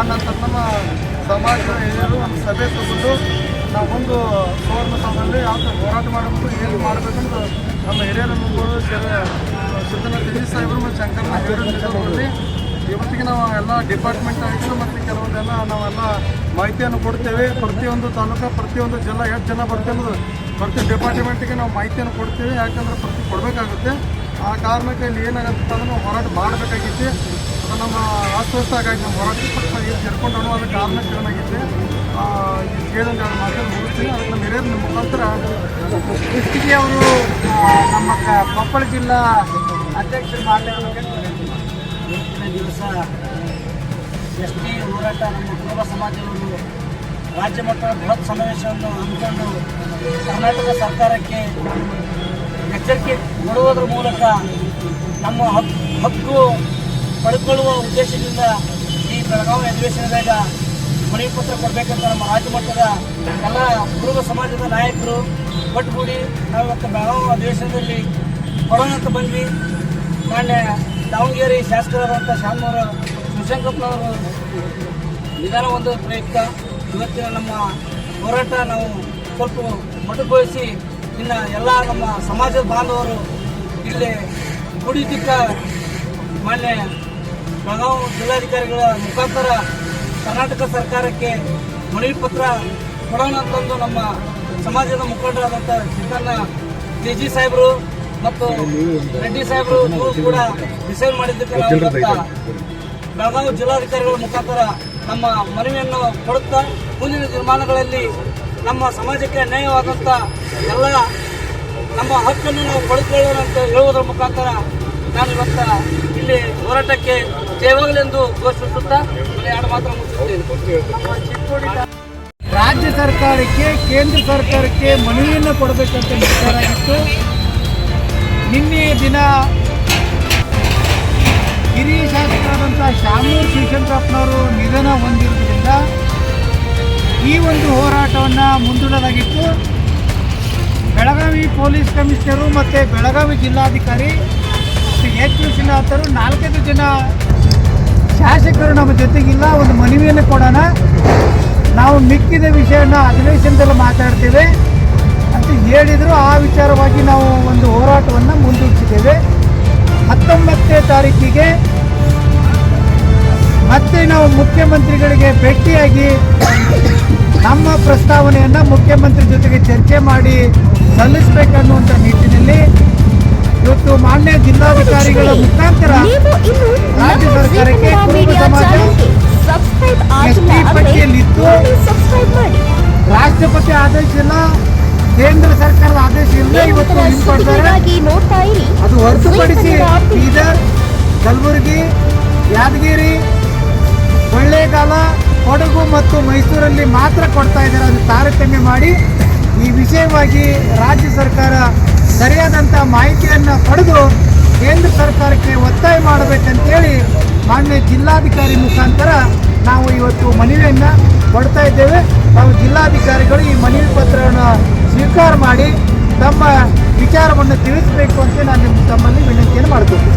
ಜನ ಹಿರಿಯರು ಒಂದು ಸಭೆ ತಗೊಂಡು ನಾವು ಒಂದು ಸುವರ್ಣ ಸಭೆಯಲ್ಲಿ ಯಾವ ಥರ ಹೋರಾಟ ಮಾಡಬೇಕು, ಏನು ಮಾಡಬೇಕಂತ ನಮ್ಮ ಹಿರಿಯರ ಮುಂಗೋಡು ಸಿದ್ದನ ದಿಲೀಪ್ ಸಾಹೇಬರು ಮತ್ತು ಶಂಕರನ ಹೇಳಿರೋ ನಿಜದಲ್ಲಿ ಇವತ್ತಿಗೆ ನಾವು ಎಲ್ಲ ಡಿಪಾರ್ಟ್ಮೆಂಟ್ ಆಯಿತು ಮತ್ತು ಕೆಲವೊಂದೆಲ್ಲ ನಾವೆಲ್ಲ ಮಾಹಿತಿಯನ್ನು ಕೊಡ್ತೇವೆ. ಪ್ರತಿಯೊಂದು ತಾಲೂಕು, ಪ್ರತಿಯೊಂದು ಜಿಲ್ಲಾ ಎಷ್ಟು ಜನ ಬರ್ತೇವೆ ಅನ್ನೋದು ಪ್ರತಿ ಡಿಪಾರ್ಟ್ಮೆಂಟಿಗೆ ನಾವು ಮಾಹಿತಿಯನ್ನು ಕೊಡ್ತೀವಿ. ಯಾಕಂದ್ರೆ ಪ್ರತಿ ಕೊಡಬೇಕಾಗುತ್ತೆ. ಆ ಕಾರಣಕ್ಕೆ ಇಲ್ಲಿ ಏನಾಗುತ್ತೆ ಅಂದ್ರೆ ನಾವು ಹೋರಾಟ ಮಾಡಬೇಕಾಗಿತ್ತು. ನಮ್ಮ ಅಸ್ವಸ್ಥ ಆಗಾಯ್ತು ನಮ್ಮ ಹೋರಾಟ ಪಕ್ಷ ಏನು ಸೇರ್ಕೊಂಡು ಅನ್ನೋ ಅದಕ್ಕೆ ಕಾರಣಕ್ಕೆ ಏನಾಗಿತ್ತು ಕೇಳಿದ ಮಾತನ್ನು ಮುಗಿಸ್ತೀನಿ ಅದಕ್ಕೆ ನಮ್ಮ ಹಿರಿಯರ ಮುಖಾಂತರ ಇಷ್ಟಿಗೆ ಅವರು ನಮ್ಮ ಕೊಪ್ಪಳ ಜಿಲ್ಲಾ ಅಧ್ಯಕ್ಷರು ಇವತ್ತಿನ ದಿವಸ ಎಸ್ ಟಿ ಹೋರಾಟ ನಮ್ಮ ಕುಟುಂಬ ಸಮಾಜದವರು ರಾಜ್ಯ ಮಟ್ಟದ ಬೃಹತ್ ಸಮಾವೇಶವನ್ನು ಹಮ್ಮಿಕೊಂಡು ಕರ್ನಾಟಕ ಸರ್ಕಾರಕ್ಕೆ ಎಚ್ಚರಿಕೆ ಕೊಡುವುದರ ಮೂಲಕ ನಮ್ಮ ಹಕ್, ಹಕ್ಕು ಪಡೆದುಕೊಳ್ಳುವ ಉದ್ದೇಶದಿಂದ ಈ ಬೆಳಗಾವಿ ಅಧಿವೇಶನದಾಗ ಮನವಿ ಪತ್ರ ಕೊಡಬೇಕಂತ ನಮ್ಮ ರಾಜ್ಯ ಮಟ್ಟದ ಎಲ್ಲ ಕುರುಬ ಸಮಾಜದ ನಾಯಕರು ಒಟ್ಟುಗೂಡಿ ನಾವು ಇವತ್ತು ಬೆಳಗಾವಿ ಅಧಿವೇಶನದಲ್ಲಿ ಕೊಡೋಣ ಅಂತ ಬಂದ್ವಿ. ಮಾನ್ಯ ದಾವಣಗೆರೆ ಶಾಸಕರಾದಂಥ ಶಾಮನವರ ಶಿವಶಂಕಪ್ಪನವರು ನಿಧಾನ ಒಂದು ಪ್ರಯುಕ್ತ. ಇವತ್ತಿನ ನಮ್ಮ ಹೋರಾಟ ನಾವು ಸ್ವಲ್ಪ ಮೊಟಕುಗೊಳಿಸಿ ಇನ್ನು ಎಲ್ಲ ನಮ್ಮ ಸಮಾಜದ ಬಾಂಧವರು ಇಲ್ಲಿ ಕುಡಿದಿಕ್ಕ ಮಾನ್ಯ ಬೆಳಗಾವಿ ಜಿಲ್ಲಾಧಿಕಾರಿಗಳ ಮುಖಾಂತರ ಕರ್ನಾಟಕ ಸರ್ಕಾರಕ್ಕೆ ಮನವಿ ಪತ್ರ ಕೊಡೋಣ ಅಂತಂದು ನಮ್ಮ ಸಮಾಜದ ಮುಖಂಡರಾದಂಥ ಸಿದ್ದಣ್ಣ ಕೆ ಜಿ ಸಾಹೇಬರು ಮತ್ತು ರೆಡ್ಡಿ ಸಾಹೇಬರು ಇವರು ಕೂಡ ಡಿಸೈಡ್ ಮಾಡಿದ್ದಕ್ಕೆ ನಾವು ಬೆಳಗಾವಿ ಜಿಲ್ಲಾಧಿಕಾರಿಗಳ ಮುಖಾಂತರ ನಮ್ಮ ಮನವಿಯನ್ನು ಕೊಡುತ್ತಾ ಮುಂದಿನ ದಿನಮಾನಗಳಲ್ಲಿ ನಮ್ಮ ಸಮಾಜಕ್ಕೆ ಅನ್ಯಾಯವಾದಂಥ ಎಲ್ಲ ನಮ್ಮ ಹಕ್ಕನ್ನು ನಾವು ಪಡೆದುಕೊಳ್ಳೋಣ ಅಂತ ಹೇಳುವುದರ ಮುಖಾಂತರ ನಾನು ಇವತ್ತ ಇಲ್ಲಿ ಹೋರಾಟಕ್ಕೆ ರಾಜ್ಯ ಸರ್ಕಾರಕ್ಕೆ, ಕೇಂದ್ರ ಸರ್ಕಾರಕ್ಕೆ ಮನವಿಯನ್ನು ಕೊಡಬೇಕಂತ ನಿರ್ಧಾರ ಆಗಿತ್ತು. ನಿನ್ನೆ ದಿನ ಹಿರಿಯ ಶಾಸಕರಾದಂಥ ಶಾಮೂರ್ ಶಿವಶಂಕರಪ್ಪನವರು ನಿಧನ ಹೊಂದಿರುವುದರಿಂದ ಈ ಒಂದು ಹೋರಾಟವನ್ನು ಮುಂದೂಡಲಾಗಿತ್ತು. ಬೆಳಗಾವಿ ಪೊಲೀಸ್ ಕಮಿಷನರು ಮತ್ತು ಬೆಳಗಾವಿ ಜಿಲ್ಲಾಧಿಕಾರಿ ಎಚ್ ವಿಶ್ವನಾಥರು ನಾಲ್ಕೈದು ಜನ ಶಾಸಕರು ನಮ್ಮ ಜೊತೆಗಿಲ್ಲ, ಒಂದು ಮನವಿಯನ್ನು ಕೊಡೋಣ. ನಾವು ಮಿಕ್ಕಿದ ವಿಷಯನ ಅಧಿವೇಶನದಲ್ಲಿ ಮಾತಾಡ್ತೇವೆ. ಅಂತ ಹೇಳಿದರು, ಆ ವಿಚಾರವಾಗಿ ನಾವು ಒಂದು ಹೋರಾಟವನ್ನು ಮುಂದೂಡಿಸಿದ್ದೇವೆ. ಹತ್ತೊಂಬತ್ತನೇ ತಾರೀಕಿಗೆ ಮತ್ತೆ ನಾವು ಮುಖ್ಯಮಂತ್ರಿಗಳಿಗೆ ಭೇಟಿಯಾಗಿ ನಮ್ಮ ಪ್ರಸ್ತಾವನೆಯನ್ನು ಮುಖ್ಯಮಂತ್ರಿ ಜೊತೆಗೆ ಚರ್ಚೆ ಮಾಡಿ ಸಲ್ಲಿಸಬೇಕನ್ನುವಂಥ ನಿಟ್ಟಿನಲ್ಲಿ ಇವತ್ತು ಮಾನ್ಯ ಜಿಲ್ಲಾಧಿಕಾರಿಗಳ ಮುಖಾಂತರ ರಾಜ್ಯ ಸರ್ಕಾರಕ್ಕೆ ಪಟ್ಟಿಯಲ್ಲಿದ್ದು ರಾಷ್ಟ್ರಪತಿ ಆದೇಶ ಇಲ್ಲ ಕೇಂದ್ರ ಸರ್ಕಾರದ ಆದೇಶ ಇಲ್ಲ ಇವತ್ತು ಅದು ಹೊರತುಪಡಿಸಿ ಬೀದರ್ ಕಲಬುರಗಿ ಯಾದಗಿರಿ ಕೊಳ್ಳೇಗಾಲ ಕೊಡಗು ಮತ್ತು ಮೈಸೂರಲ್ಲಿ ಮಾತ್ರ ಕೊಡ್ತಾ ಇದ್ದಾರೆ ಅದು ತಾರತಮ್ಯ ಮಾಡಿ ಈ ವಿಷಯವಾಗಿ ರಾಜ್ಯ ಸರ್ಕಾರ ಸರಿಯಾದಂಥ ಮಾಹಿತಿಯನ್ನು ಪಡೆದು ಕೇಂದ್ರ ಸರ್ಕಾರಕ್ಕೆ ಒತ್ತಾಯ ಮಾಡಬೇಕಂತೇಳಿ ಮಾನ್ಯ ಜಿಲ್ಲಾಧಿಕಾರಿ ಮುಖಾಂತರ ನಾವು ಇವತ್ತು ಮನವಿಯನ್ನು ಕೊಡ್ತಾ ಇದ್ದೇವೆ. ನಾವು ಜಿಲ್ಲಾಧಿಕಾರಿಗಳು ಈ ಮನವಿ ಪತ್ರವನ್ನು ಸ್ವೀಕಾರ ಮಾಡಿ ತಮ್ಮ ವಿಚಾರವನ್ನು ತಿಳಿಸಬೇಕು ಅಂತ ನಾನು ನಿಮ್ಮ ತಮ್ಮಲ್ಲಿ ವಿನಂತಿಯನ್ನು ಮಾಡ್ಕೊತೀನಿ